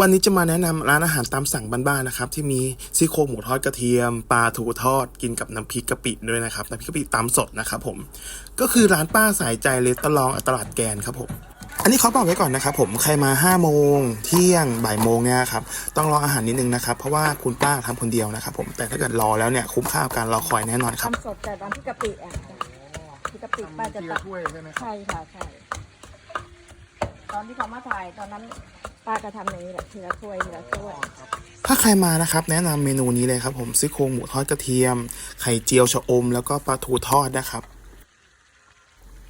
วันนี้จะมาแนะนำร้านอาหารตามสั่งบ้านๆนะครับ ที่มีซี่โครงหมูทอดกระเทียมปลาถูทอดกินกับน้ำพริกกะปิด้วยนะครับน้ำพริกกะปิตำสดนะครับผมก็คือร้านป้าสายใจเลสตลองตลาดแกนครับผมอันนี้เขาบอกไว้ก่อนนะครับผมใครมา5้าโมง เที่ยงบ่ายโมงเนี่ยครับต้องรออาหารนิดนึงนะครับเพราะว่าคุณป้าทำคนเดียวนะครับผมแต่ถ้าเกิดรอแล้วเนี่ยคุ้มค่ากับการรอคอยแน่นอนครับทำสดแต่ตอนที่กะปิอะที่กะปิป้าจะตักถ้วยใช่ไหมครับใช่ค่ะใช่ตอนที่เขามาถ่ายตอนนั้น ป้าก็ทำอย่างนี้แหละทีละถ้วยทีละถ้วยถ้าใครมานะครับ แนะนำเมนูนี้เลยครับ ผมซี่โครงหมูทอดกระเทียม ไข่เจียวชะอม แล้วก็ปลาทูทอดนะครับ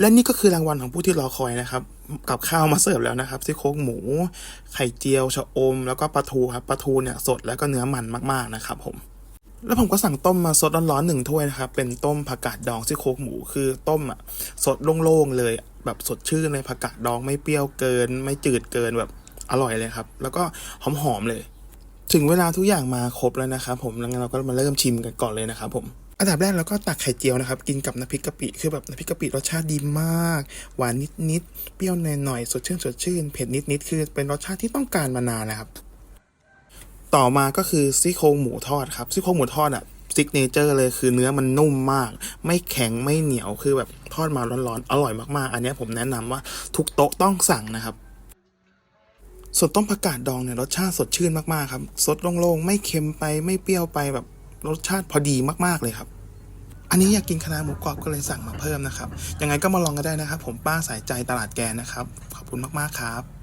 และนี่ก็คือรางวัลของผู้ที่รอคอยนะครับ กับข้าวมาเสิร์ฟแล้วนะครับซี่โครงหมู ไข่เจียวชะอม แล้วก็ปลาทูครับปลาทูเนี่ยสดแล้วก็เนื้อมันมากๆนะครับผม แล้วผมก็สั่งต้มมาสดร้อนๆหนึ่งถ้วยนะครับ เป็นต้มผักกาดดองซี่โครงหมูคือต้มอะสดโล่งๆเลยแบบสดชื่นเลยผักกาดดองไม่เปรี้ยวเกิน ไม่จืดเกินแบบ อร่อยเลยครับ แล้วก็หอมๆเลย ถึงเวลาทุกอย่างมาครบแล้วนะครับผมแล้วงั้นเราก็มาเริ่มชิมกันก่อนเลยนะครับผมอันดับแรกเราก็ตักไข่เจียวนะครับ กินกับน้ำพริกกะปิคือแบบน้ำพริกกะปิรสชาติดีมาก หวานนิดๆเปรี้ยวหน่อยๆสดชื่นสดชื่นเผ็ดนิดๆคือเป็นรสชาติที่ต้องการมานานนะครับ ต่อมาก็คือซี่โครงหมูทอดครับซี่โครงหมูทอดอะซิกเนเจอร์เลยคือเนื้อมันนุ่มมาก ไม่แข็งไม่เหนียวคือแบบทอดมาร้อนๆอร่อยมากๆ อันนี้ผมแนะนำว่าทุกโต๊ะต้องสั่งนะครับ ส่วนต้มผักกาดดองเนี่ยรสชาติสดชื่นมากๆครับสดโล่งๆไม่เค็มไปไม่เปรี้ยวไปแบบรสชาติพอดีมากๆเลยครับ อันนี้อยากกินคณะน้าหมูกรอบก็เลยสั่งมาเพิ่มนะครับ ยังไงก็มาลองกันได้นะครับ ผมป้าสายใจตลาดแกนนะครับ ขอบคุณมากๆครับ